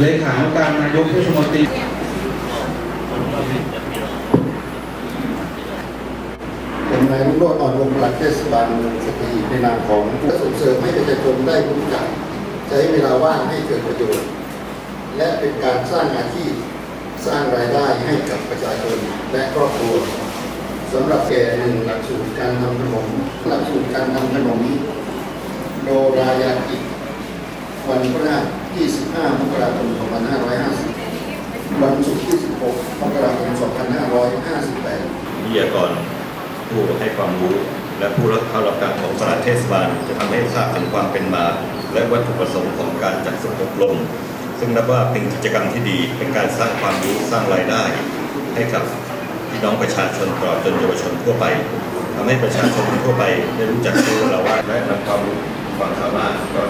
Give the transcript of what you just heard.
เลขานุการนายกเทศมนตรีผมนายรุ่งโรจน์อ่อนวงปลัดเทศบาลเมืองสตีในนามของผู้ส่งเสริมให้ประชาชนได้รู้จักใช้เวลาว่างให้เกิดประโยชน์ และเป็นการสร้างอาชีพสร้างรายได้ให้กับประชาชนและครอบครัวสำหรับแก่หนึ่งหลักสูตรการทำขนมหลักสูตรการทำขนมโดรายากิ วันพฤหัสที่ 15 มกราคม 2550 วันศุกร์ที่ 16 มกราคม 2558วิทยากรผู้ให้ความรู้ และผู้รับเข้ารับการของคณะเทศบาลจะทำให้ทราบถึงความเป็นมา และวัตถุประสงค์ของการจัดฝึกอบรม ซึ่งนับว่าเป็นกิจกรรมที่ดี เป็นการสร้างความรู้สร้างรายได้ ให้กับพี่น้องประชาชนตลอดจนเยาวชนทั่วไปทำให้ประชาชนทั่วไปได้รู้จักตัวเราและทำความเข้าใจ